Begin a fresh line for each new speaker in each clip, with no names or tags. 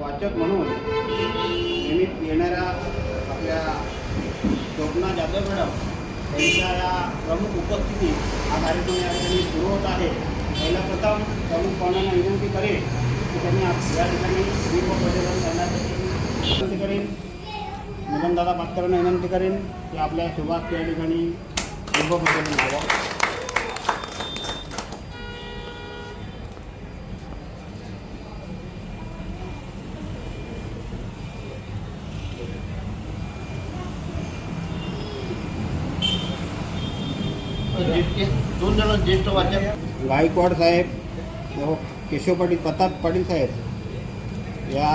वाचक म्हणून नेहमी येणाऱ्या आपल्या स्वप्ना जाधव मॅडम यांच्या या प्रमुख उपस्थितीत हा कार्यक्रम या ठिकाणी सुरू होत आहे. पहिला प्रथम प्रमुख पाहुण्यांना विनंती करेन की त्यांनी आप- या ठिकाणी दीप प्रज्वलन करण्यासाठी विनंती करेन निबंधदादा पात्करांना विनंती करेन की आपल्या सुभाष या ठिकाणी दीप प्रज्वलन व्हावं.
दोन ज्येष्ठ वाचक.
गायकवाड साहेब केशव पाटील प्रताप पाटील साहेब या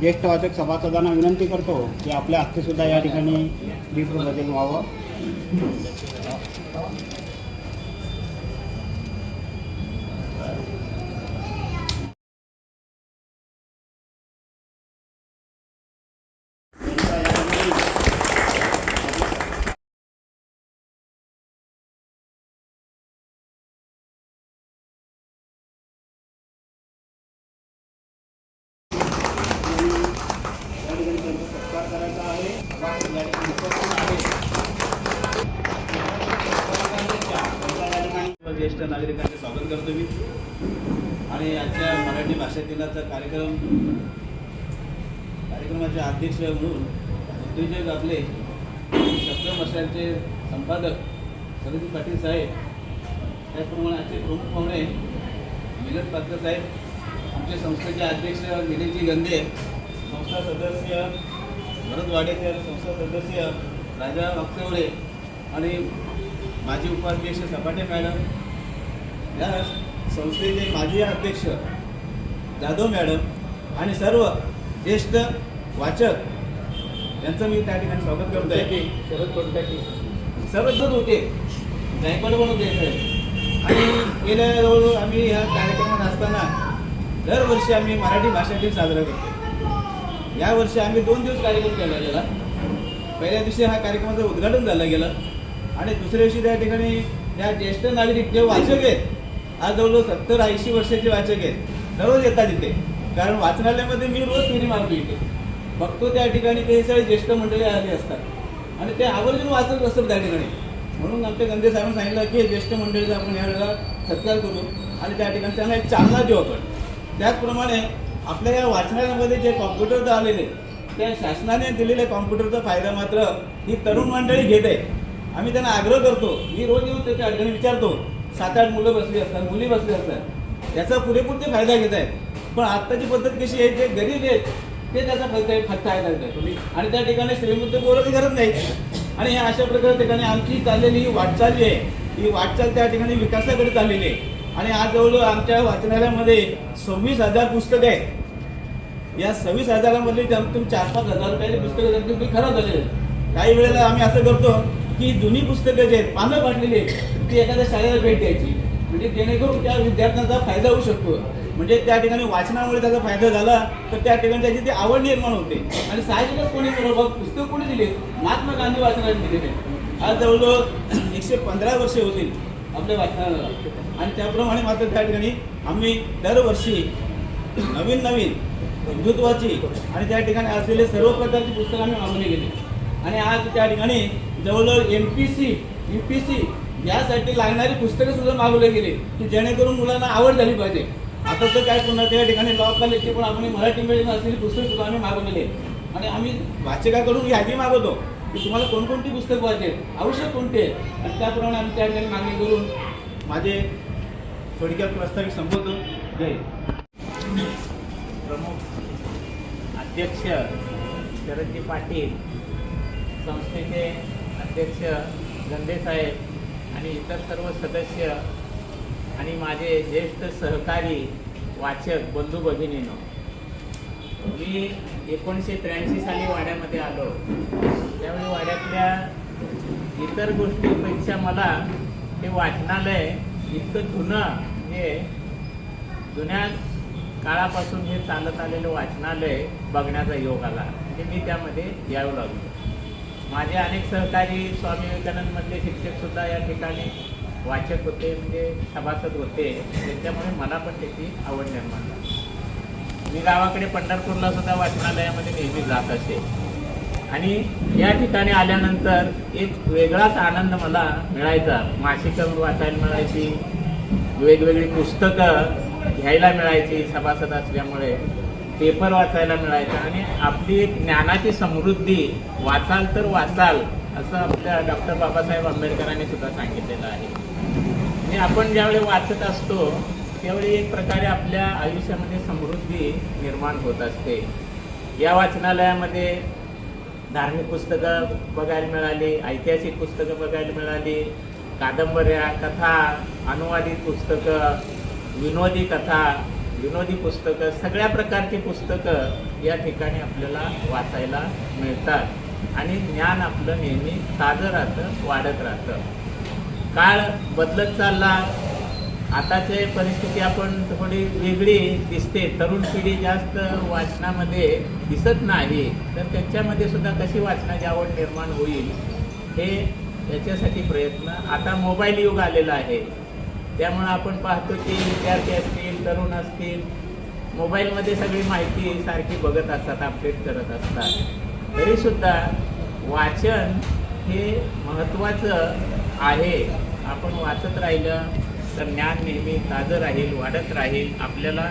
ज्येष्ठ वाचक सभासदांना विनंती करतो की आपल्या हस्ते सुद्धा या ठिकाणी दीपप्रज्वलन व्हावं यांचा या ठिकाणी या ठिकाणी त्यांचा सत्कार करायचा आहे या ठिकाणी उपस्थित आहे. त्यांचा या ठिकाणी
ज्येष्ठ नागरिकांचे स्वागत करतो मी आणि आजच्या मराठी भाषा दिनाचा कार्यक्रम कार्यक्रमाचे अध्यक्ष म्हणून उद्योजक आपले शब्दमशांचे संपादक सरजी पाटील साहेब त्याचप्रमाणे आजचे प्रमुख पाहुणे विनोद पात्र साहेब आमचे संस्थेचे अध्यक्ष निलेशजी गंदे संस्था सदस्य भरत वाडेकर संस्था सदस्य राजा वागचौरे आणि माजी उपाध्यक्ष सपाटे मॅडम या संस्थेचे माजी अध्यक्ष जाधव मॅडम आणि सर्व ज्येष्ठ वाचक यांचं मी त्या ठिकाणी स्वागत करतो आहे सर्वच होते गायकवाड पण होते. आणि गेल्या जवळ आम्ही ह्या कार्यक्रमात असताना दरवर्षी आम्ही मराठी भाषा दिन साजरा करतो यावर्षी आम्ही दोन दिवस कार्यक्रम केला गेला. पहिल्या दिवशी हा कार्यक्रमाचं उद्घाटन झालं गेलं. आणि दुसऱ्या दिवशी त्या ठिकाणी या ज्येष्ठ नागरिक जे वाचक आहेत आज जवळजवळ सत्तर ऐंशी वर्षाचे वाचक आहेत दररोज येतात इथे. कारण वाचनालयामध्ये मी रोज फेरी मारतो इथे. बघतो त्या ठिकाणी ते सगळे ज्येष्ठ मंडळी आले असतात. आणि ते आवर्जून वाचत असतात त्या ठिकाणी. म्हणून आमच्या गंधे साहेबांनी सांगितलं की ज्येष्ठ मंडळीचा आपण यावेळेला सत्कार करू आणि त्या ठिकाणी त्यांना एक चालना देऊ आपण. त्याचप्रमाणे आपल्या या वाचनालयामध्ये जे कॉम्प्युटर आलेले त्या शासनाने दिलेल्या कॉम्प्युटरचा फायदा मात्र ही तरुण मंडळी घेत आहे. आम्ही त्यांना आग्रह करतो मी रोज येऊन त्याच्या अडचणी विचारतो. सात आठ मुलं बसली असतात मुली बसली असतात. याचा पुरेपूर ते फायदा घेत आहेत. पण आत्ताची पद्धत कशी आहे जे गरीब आहेत ते त्याचा फक्त फायदा आहे तुम्ही. आणि त्या ठिकाणी श्रीमंत बोलत करत नाही. आणि हे अशा प्रकारे ठिकाणी आमची चाललेली ही वाटचाल जी आहे ही वाटचाल त्या ठिकाणी विकासाकडे चाललेली आहे. आणि आज जवळजवळ आमच्या वाचनालयामध्ये सव्वीस हजार पुस्तकं आहेत. या सव्वीस हजारामधली तुम्ही चार पाच हजार रुपयाची पुस्तकं आहेत, तुम्ही खराब झालेली आहेत काही वेळेला आम्ही असं करतो की जुनी पुस्तकं जे आहेत पानं फाटलेली आहेत ती एखाद्या शाळेला भेट द्यायची. म्हणजे जेणेकरून त्या विद्यार्थ्यांचा फायदा होऊ शकतो. म्हणजे त्या ठिकाणी वाचनामुळे त्याचा फायदा झाला तर त्या ठिकाणी त्याची ती आवड निर्माण होते. आणि साहजिकच कोणी बरोबर पुस्तक कोणी दिले? महात्मा गांधी वाचनाने दिलेले आज जवळजवळ एकशे पंधरा वर्षे होतील आपल्या वाचनाला. आणि त्याप्रमाणे मात्र त्या ठिकाणी आम्ही दरवर्षी नवीन नवीन हिंदुत्वाची आणि त्या ठिकाणी असलेले सर्व प्रकारची पुस्तकं आम्ही मागवली गेली आणि आज त्या ठिकाणी जवळजवळ M P C U P C यासाठी लागणारी पुस्तकं सुद्धा मागवली गेली की जेणेकरून मुलांना आवड झाली पाहिजे. आता तर काय पुन्हा त्या ठिकाणी लॉ कॉलेजची पण आपण मराठी मिळून असलेली पुस्तक सुद्धा आम्ही मागवलेली आहेत आणि आम्ही वाचकाकडून यादी मागवतो की तुम्हाला कोणकोणती पुस्तकं वाचते आवश्यक कोणते आहेत? आणि त्याप्रमाणे आम्ही त्या ठिकाणी मागणी करून माझे थोडक्यात प्रस्तावित संबोधन जय
प्रमुख अध्यक्ष शरदजी पाटील संस्थेचे अध्यक्ष गंदेसाहेब आणि इतर सर्व सदस्य आणि माझे ज्येष्ठ सहकारी वाचक बंधू भगिनीनो मी एकोणीसशे त्र्याऐंशी साली वाड्यामध्ये आलो. त्यावेळी वाड्यातल्या इतर गोष्टींपेक्षा मला हे वाचनालय इतकं जुनं म्हणजे जुन्या काळापासून हे चालत आलेलं वाचनालय बघण्याचा योग आला. म्हणजे मी त्यामध्ये यावं लागलो. माझे अनेक सहकारी स्वामी विवेकानंदमधले शिक्षकसुद्धा या ठिकाणी वाचक होते म्हणजे सभासद होते त्याच्यामुळे मला पण त्याची आवड निर्माण झाली. मी गावाकडे पंढरपूरला सुद्धा वाचनालयामध्ये नेहमी जात असे. आणि या ठिकाणी आल्यानंतर एक वेगळाच आनंद मला मिळायचा. मासिकं वाचायला मिळायची वेगवेगळी पुस्तकं घ्यायला मिळायची सभासद असल्यामुळे पेपर वाचायला मिळायचा. आणि आपली एक ज्ञानाची समृद्धी वाचाल तर वाचाल असं आपल्या डॉक्टर बाबासाहेब आंबेडकरांनी सुद्धा सांगितलेलं आहे. आणि आपण ज्यावेळी वाचत असतो त्यावेळी एक प्रकारे आपल्या आयुष्यामध्ये समृद्धी निर्माण होत असते. या वाचनालयामध्ये धार्मिक पुस्तकं बघायला मिळाली ऐतिहासिक पुस्तकं बघायला मिळाली कादंबऱ्या कथा अनुवादित पुस्तकं विनोदी कथा विनोदी पुस्तकं सगळ्या प्रकारची पुस्तकं या ठिकाणी आपल्याला वाचायला मिळतात. आणि ज्ञान आपलं नेहमी ताजं राहतं वाढत राहतं. काळ बदलत चालला. आताची परिस्थिती आपण थोडी वेगळी दिसते. तरुण पिढी जास्त वाचनामध्ये दिसत नाही. तर त्याच्यामध्ये सुद्धा कशी वाचनाची आवड निर्माण होईल हे याच्यासाठी प्रयत्न. आता मोबाईल युग आलेला आहे. त्यामुळं आपण पाहतो की विद्यार्थी असतील तरुण असतील मोबाईलमध्ये सगळी माहिती सारखी बघत असतात अपडेट करत असतात. तरीसुद्धा वाचन हे महत्त्वाचं आहे. आपण वाचत राहिलं तर ज्ञान नेहमी ताजं राहील वाढत राहील. आपल्याला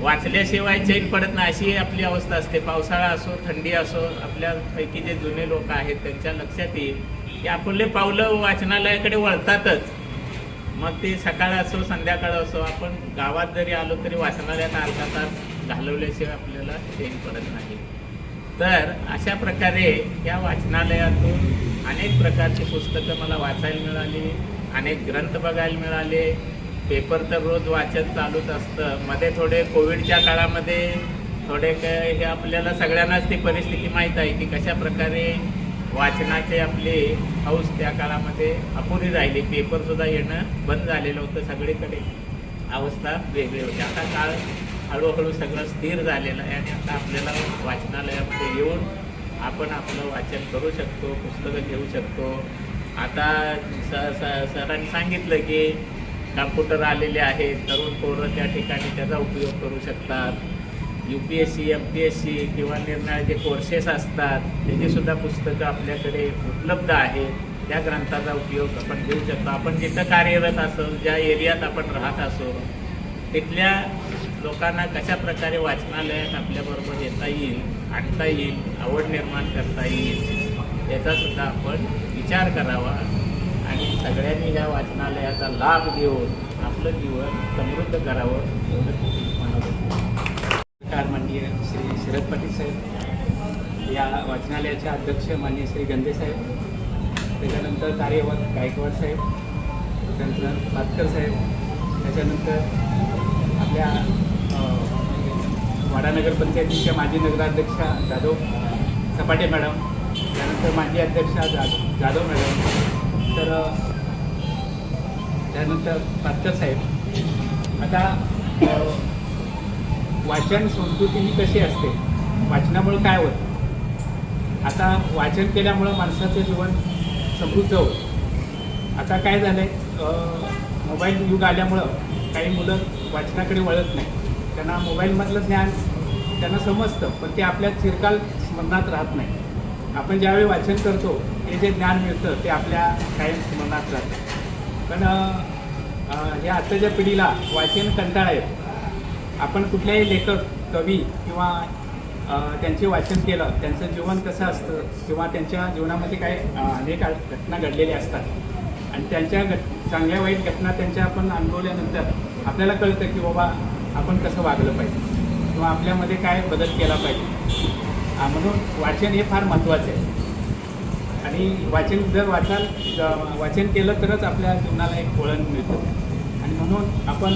वाचल्याशिवाय चैन पडत नाही अशी आपली अवस्था असते. पावसाळा असो थंडी असो आपल्यापैकी जे जुने लोक आहेत त्यांच्या लक्षात येईल की आपले पावलं वाचनालयाकडे वळतातच. मग ते सकाळ असो संध्याकाळ असो आपण गावात जरी आलो तरी वाचनालयात अर्धा तास घालवल्याशिवाय आपल्याला चैन पडत नाही. तर अशा प्रकारे या वाचनालयातून अनेक प्रकारची पुस्तकं मला वाचायला मिळाली अनेक ग्रंथ बघायला मिळाले. पेपर तर रोज वाचन चालूच असतं. मध्ये थोडे कोविडच्या काळामध्ये थोडे काय हे आपल्याला सगळ्यांनाच ती परिस्थिती माहीत आहे की कशा प्रकारे वाचनाचे आपले हौस त्या काळामध्ये अपुरी राहिली. पेपरसुद्धा येणं बंद झालेलं होतं सगळीकडे. अवस्था वेगळी होती. आता काळ हळूहळू सगळं स्थिर झालेलं आहे आणि आता आपल्याला वाचनालयामध्ये येऊन आपण आपलं वाचन करू शकतो पुस्तकं घेऊ शकतो. आता स स सरांनी सांगितलं की कम्प्युटर आलेले आहेत तरुण पोरं त्या ठिकाणी त्याचा उपयोग करू शकतात. U P S C M P S C किंवा निर्णय जे कोर्सेस असतात त्याचीसुद्धा पुस्तकं आपल्याकडे उपलब्ध आहेत. त्या ग्रंथाचा उपयोग आपण घेऊ शकतो. आपण जिथं कार्यरत असो ज्या एरियात आपण राहत असो तिथल्या लोकांना कशा प्रकारे वाचनालयात आपल्याबरोबर येता येईल आणता येईल आवड निर्माण करता येईल याचासुद्धा आपण विचार करावा. आणि सगळ्यांनी या वाचनालयाचा लाभ घेऊन आपलं जीवन समृद्ध करावं एवढं म्हणत होतो.
नमस्कार माननीय श्री शरद पाटील साहेब. या वाचनालयाचे अध्यक्ष माननीय श्री गंदे साहेब. त्याच्यानंतर कार्यवाद गायकवाड साहेब त्यानंतर पातकर साहेब. त्याच्यानंतर आपल्या वाडा नगरपंचायतीच्या माजी नगराध्यक्षा जाधव सपाटे मॅडम त्यानंतर माजी अध्यक्षा जाधव जाधव मॅडम तर त्यानंतर पातकर साहेब. आता वाचन संस्कृती ही कशी असते? वाचनामुळं काय होतं? आता वाचन केल्यामुळं माणसाचं जीवन समृद्ध होतं. आता काय झालं आहे मोबाईल युग आल्यामुळं काही मुलं वाचनाकडे वळत नाही त्यांना मोबाईलमधलं ज्ञान त्यांना समजतं पण ते आपल्या चिरकाल स्मरणात राहत नाही. आपण ज्यावेळी वाचन करतो हे जे ज्ञान मिळतं ते आपल्या कायम स्मरणात राहतं. पण ह्या या आत्ताच्या पिढीला वाचन कंटाळा येतो. आपण कुठल्याही लेखक कवी किंवा त्यांचे वाचन केलं त्यांचं जीवन कसं असतं किंवा त्यांच्या जीवनामध्ये काय अनेक घटना घडलेल्या असतात आणि त्यांच्या घट चांगल्या वाईट घटना त्यांच्या आपण अनुभवल्यानंतर आपल्याला कळतं की बाबा आपण कसं वागलं पाहिजे? किंवा आपल्यामध्ये काय बदल केला पाहिजे? म्हणून वाचन हे फार महत्त्वाचं आहे. आणि वाचन जर वाचाल वाचन केलं तरच आपल्या जीवनाला एक वळण मिळतं. आणि म्हणून आपण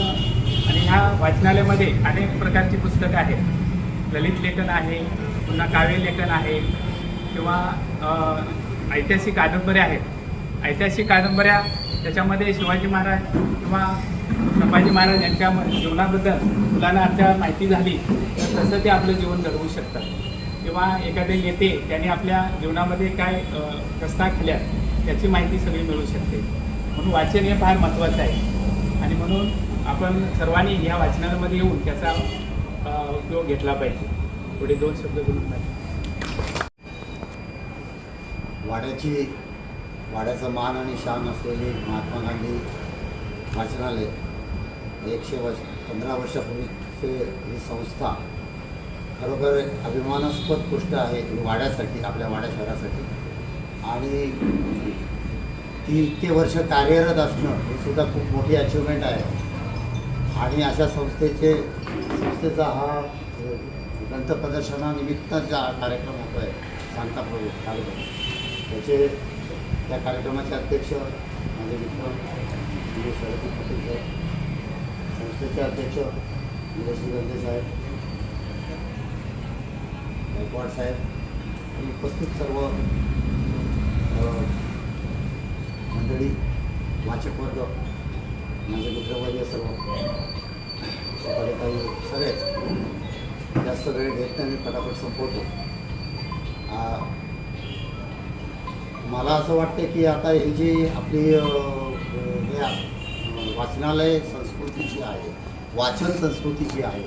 आणि ह्या वाचनालयामध्ये अनेक प्रकारची पुस्तकं आहेत. ललित लेखन आहे पुन्हा काव्य लेखन आहे किंवा ऐतिहासिक कादंबऱ्या आहेत. ऐतिहासिक कादंबऱ्या त्याच्यामध्ये शिवाजी महाराज किंवा संभाजी महाराज यांच्या म- जीवनाबद्दल मुलांना आता माहिती झाली तर तसं ते आपलं जीवन घडवू शकतात. किंवा एखादे नेते त्यांनी आपल्या जीवनामध्ये काय अ, कष्टा केल्या त्याची माहिती सगळी मिळू शकते. म्हणून वाचन हे फार महत्त्वाचं आहे. आणि म्हणून आपण सर्वांनी ह्या वाचनामध्ये येऊन त्याचा उपयोग घेतला पाहिजे. पुढे दोन शब्द बोलून पाहिजे
वाड्याची वाड्याचं मान आणि शान असलेली महात्मा गांधी वाचनालय एकशे वर्ष पंधरा वर्षापूर्वीचे ही संस्था खरोखर अभिमानास्पद गोष्ट आहे वाड्यासाठी आपल्या वाड्या शहरासाठी. आणि ती इतके वर्ष कार्यरत असणं ही सुद्धा खूप मोठी अचिव्हमेंट आहे. आणि अशा संस्थेचे संस्थेचा हा अ, कार्यक्रम होतो आहे सांताप्रभू कार्यक्रम. त्याचे त्या कार्यक्रमाचे अध्यक्ष म्हणजे माझे मित्र म्हणजे शरद पाटील साहेब संस्थेचे अध्यक्ष निलेश गंजे साहेब गायकवाड साहेब आणि उपस्थित सर्व मंडळी वाचक वर्ग माझे मित्रवर्ग सर्व सकाळी काही सगळेच जास्त वेळ घेत नाही मी फटाफट संपवतो. मला असं वाटतं की आता ही जी आपली हे वाचनालय संस्कृती जी आहे वाचन संस्कृती जी आहे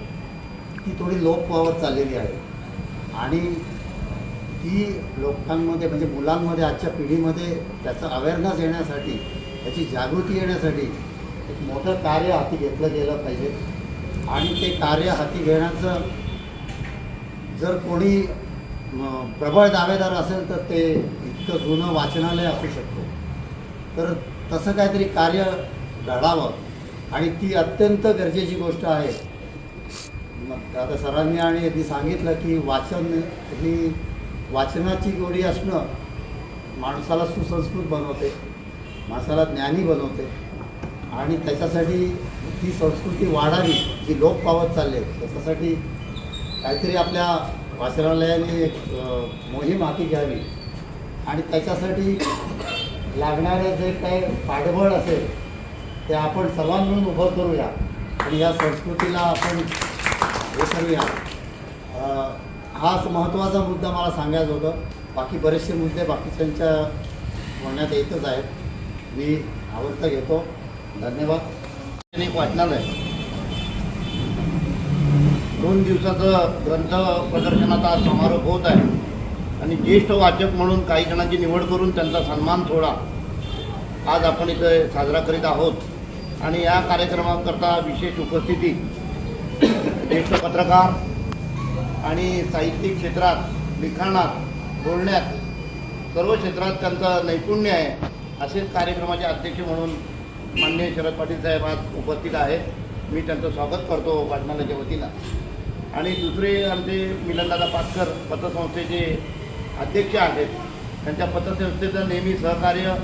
ती थोडी लोप पावत चाललेली आहे. आणि ती लोकांमध्ये म्हणजे मुलांमध्ये आजच्या पिढीमध्ये त्याचा अवेअरनेस येण्यासाठी त्याची जागृती येण्यासाठी एक मोठं कार्य हाती घेतलं गेलं पाहिजे. आणि ते कार्य हाती घेण्याचं जर कोणी प्रबळ दावेदार असेल तर ते इतकं जुनं वाचनालय असू शकतो. तर तसं काहीतरी कार्य घडावं. आणि ती अत्यंत गरजेची गोष्ट आहे. मग आता सरांनी आणि यांनी सांगितलं की वाचन ही वाचनाची गोडी असणं माणसाला सुसंस्कृत बनवते माणसाला ज्ञानी बनवते. आणि त्याच्यासाठी ती संस्कृती वाढावी जी लोप पावत चालले त्याच्यासाठी काहीतरी आपल्या वाचनालयाने एक मोहीम हाती घ्यावी. आणि त्याच्यासाठी लागणारं जे काही पाठबळ असेल ते आपण सर्वांनी मिळून उभं करूया. आणि या संस्कृतीला आपण हे करूया. हाच महत्त्वाचा मुद्दा मला सांगायचा होतं. बाकी बरेचसे मुद्दे बाकीच्यांच्या म्हणण्यात येतच आहेत. मी आवडता घेतो. धन्यवाद.
एक वाचनालय दोन दिवसाचं ग्रंथ प्रदर्शनाचा समारोप होत आहे. आणि ज्येष्ठ वाचक म्हणून काही जणांची निवड करून त्यांचा सन्मान थोडा आज आपण इथं साजरा करीत आहोत. आणि या कार्यक्रमाकरता विशेष उपस्थिती ज्येष्ठ पत्रकार आणि साहित्यिक क्षेत्रात लिखाणात बोलण्यात सर्व क्षेत्रात त्यांचं नैपुण्य आहे असेच कार्यक्रमाचे अध्यक्ष म्हणून माननीय शरद पाटील साहेब आज उपस्थित आहेत. मी त्यांचं स्वागत करतो वाचनालयाच्या वतीनं. आणि दुसरे आमचे मिलनदादा पाटकर पतसंस्थेचे अध्यक्ष आहेत. त्यांच्या पत्रसंस्थेचं नेहमी सहकार्य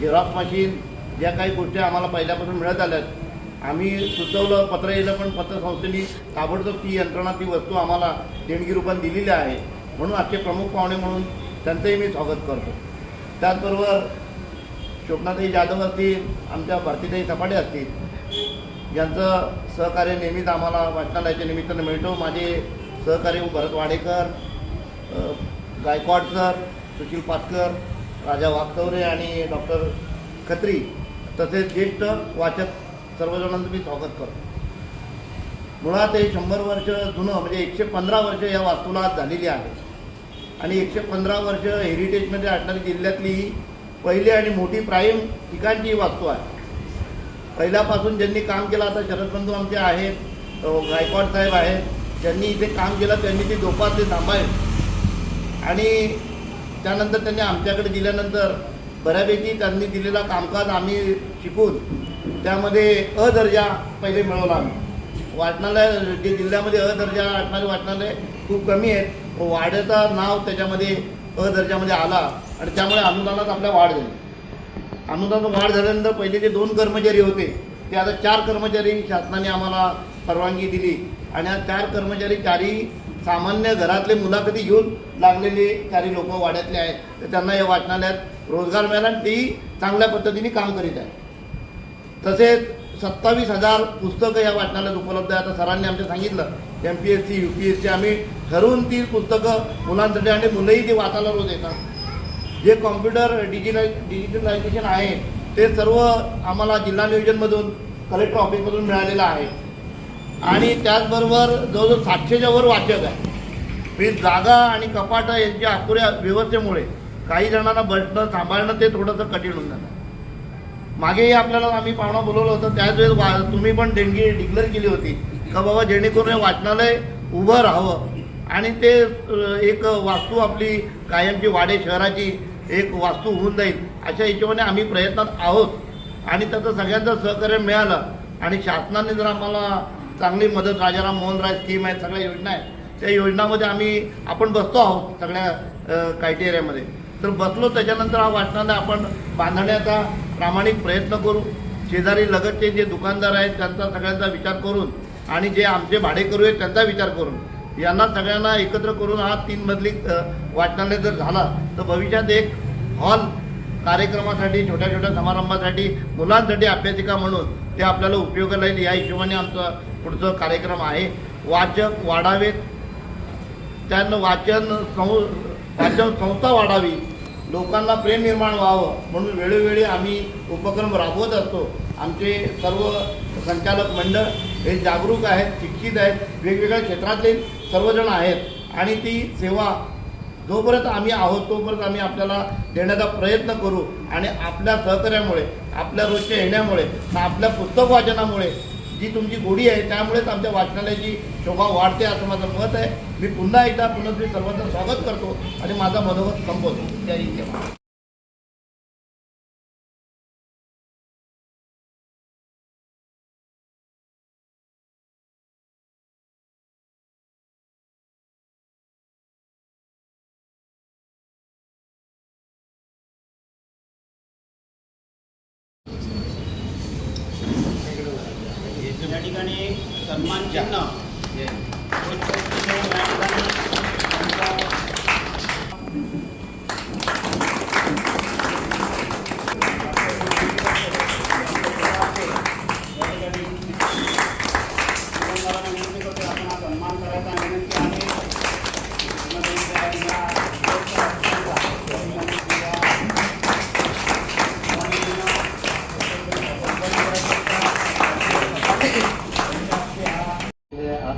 झेरॉक्स मशीन ज्या काही गोष्टी आम्हाला पहिल्यापासून मिळत आल्यात आम्ही सुचवलं पत्र येलं पण पत्रसंस्थेने ताबडतोब ती यंत्रणा ती वस्तू आम्हाला देणगी रूपात दिलेली आहे. म्हणून आजचे प्रमुख पाहुणे म्हणून त्यांचंही मी स्वागत करतो. त्याचबरोबर शोभनाताई जाधव असतील आमच्या भारतीताई सपाटे असतील यांचं सहकार्य नेहमीच आम्हाला वाचनालयाच्या निमित्तानं मिळतो. माझे सहकारी भरत वाडेकर गायकवाड सर सुशील पाटकर राजा वागतवरे आणि डॉक्टर खत्री तसेच ज्येष्ठ वाचक सर्वजणांचं मी स्वागत करतो. मुळात हे शंभर वर्ष जुनं म्हणजे एकशे पंधरा वर्ष या वास्तूला आज झालेली आहे. आणि एकशे पंधरा वर्ष हेरिटेजमध्ये असणारी जिल्ह्यातली ही पहिली आणि मोठी प्राईम ठिकाणची ही वास्तू आहे. पहिल्यापासून ज्यांनी काम केलं आता शरद बंधू आमचे आहेत गायकवाड साहेब आहेत ज्यांनी इथे काम केलं त्यांनी ते जोपासले आणि त्यानंतर त्यांनी आमच्याकडे दिल्यानंतर बऱ्यापैकी त्यांनी दिलेला कामकाज आम्ही शिकून त्यामध्ये अ दर्जा पहिले मिळवला आम्ही. वाटणालय जे जिल्ह्यामध्ये अ दर्जा असणारे वाचनालय खूप कमी आहेत. व वाड्याचं नाव त्याच्यामध्ये अ दर्जामध्ये आला आणि त्यामुळे अनुदानात आपल्या वाढ झाली. अनुदानात वाढ झाल्यानंतर पहिले जे दोन कर्मचारी होते ते आता चार कर्मचारी शासनाने आम्हाला परवानगी दिली. आणि हा चार कर्मचारी चारही सामान्य घरातले मुलाखती घेऊन लागलेले काही लोक वाड्यातले आहेत. तर त्यांना या वाचनालयात रोजगार मिळाला आणि तेही चांगल्या पद्धतीने काम करीत आहे तसेच सत्तावीस हजार पुस्तकं या वाचनालयात उपलब्ध आहे आता सरांनी आमच्या सांगितलं M P S C U P S C आम्ही ठरवून ती पुस्तकं मुलांसाठी आणि मुलंही ती वाचायला रोज येतात. जे कॉम्प्युटर डिजिटल डिजिटलायझेशन आहे ते सर्व आम्हाला जिल्हा नियोजनमधून कलेक्टर ऑफिसमधून मिळालेलं आहे. आणि त्याचबरोबर जवळजवळ सातशेच्या वर वाचक आहे. मी जागा आणि कपाटं यांच्या अपुऱ्या व्यवस्थेमुळे काही जणांना बसणं सांभाळणं ते थोडंसं कठीण होऊन जातं. मागेही आपल्याला आम्ही पाहुणा बोलवलं होतं त्याच वेळेस वा तुम्ही पण देणगी डिक्लेअर केली होती का बाबा जेणेकरून हे वाचनालय उभं राहावं. आणि ते एक वास्तू आपली कायमची वाडे शहराची एक वास्तू होऊन जाईल अशा हिशोबाने आम्ही प्रयत्नात आहोत. आणि त्याचं सगळ्यांचं सहकार्य मिळालं. आणि शासनाने जर आम्हाला चांगली मदत राजाराम मोहन राय स्कीम आहेत सगळ्या योजना आहेत. त्या योजनामध्ये आम्ही आपण बसतो आहोत सगळ्या क्रायटेरियामध्ये तर बसलो त्याच्यानंतर हा वाचनालय आपण बांधण्याचा प्रामाणिक प्रयत्न करू. शेजारी लगतचे जे दुकानदार आहेत त्यांचा सगळ्यांचा विचार करून आणि जे आमचे भाडेकरू आहेत त्यांचा विचार करून. यांना सगळ्यांना एकत्र करून हा तीन मधली वाचनालय जर झाला तर भविष्यात एक हॉल कार्यक्रमासाठी छोट्या छोट्या समारंभासाठी मुलांसाठी अभ्यासिका म्हणून ते आपल्याला उपयोगाला येईल. या हिशोबाने आमचा पुढचं कार्यक्रम आहे. वाचक वाढावेत. त्यांना वाचन सं वाचन संस्था वाढावी. लोकांना प्रेम निर्माण व्हावं. म्हणून वेळोवेळी आम्ही उपक्रम राबवत असतो. आमचे सर्व संचालक मंडळ हे जागरूक आहेत शिक्षित आहेत. वेगवेगळ्या क्षेत्रातले सर्वजण आहेत. आणि ती सेवा जोपर्यंत आम्ही आहोत तोपर्यंत आम्ही आपल्याला देण्याचा प्रयत्न करू. आणि आपल्या सहकार्यामुळे आपल्या रोजच्या येण्यामुळे आपल्या पुस्तक वाचनामुळे जी तुमची गोडी आहे त्यामुळेच आमच्या वाचनालयाची शोभा वाढते असं माझं मत आहे. मी पुन्हा एकदा पुन्हा सर्वांचं स्वागत करतो आणि माझा मनोगत संपवतो. त्या
इथे ठिकाणी सन्मान चिन्ह.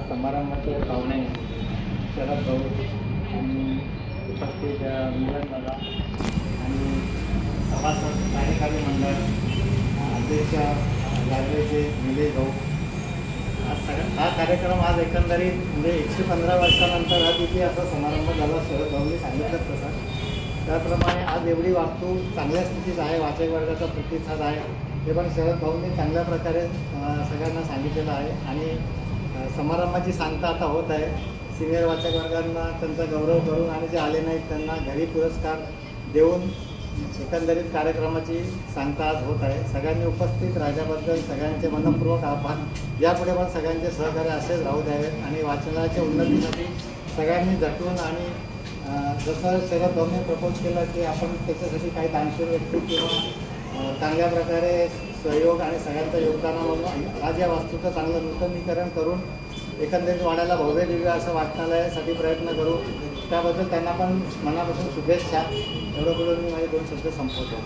समारंभाचे पाहुणे शरद भाऊ आणि उपस्थित मिलन दादा आणि सभासद कार्यकारी मंडळ अध्यक्ष लायब्ररीचे निलेश भाऊ. आज सगळ्या हा कार्यक्रम आज एकंदरीत म्हणजे एकशे पंधरा वर्षानंतर हा तिथे असा समारंभ झाला शरद भाऊने सांगितलंच तसा. त्याप्रमाणे आज एवढी वास्तू चांगल्या स्थितीत आहे वाचक वर्गाचा प्रतिसाद आहे. हे पण शरद भाऊंनी चांगल्या प्रकारे सगळ्यांना सांगितलेलं आहे. आणि समारंभाची सांगता आता होत आहे. सिनियर वाचक वर्गांना त्यांचा गौरव करून आणि जे आले नाहीत त्यांना घरी पुरस्कार देऊन एकंदरीत कार्यक्रमाची सांगता आज होत आहे. सगळ्यांनी उपस्थित राहिल्याबद्दल सगळ्यांचे मनपूर्वक आभार. यापुढे पण सगळ्यांचे सहकार्य असेच राहू द्यावेत आणि वाचनाच्या उन्नतीसाठी सगळ्यांनी झटून आणि जसं शरद भाऊने प्रपोज केलं की आपण त्याच्यासाठी काही दानशूर व्यक्ती किंवा चांगल्या प्रकारे सहयोग आणि सगळ्यांचं योगदानामधून आज या वास्तूचं चांगलं नूतनीकरण करून एकंदरीत वाड्याला भव्य दिव्य असं वाचनालयासाठी प्रयत्न करू त्याबद्दल त्यांना पण मनापासून शुभेच्छा. एवढं बोलून मी माझे दोन शब्द संपवतो.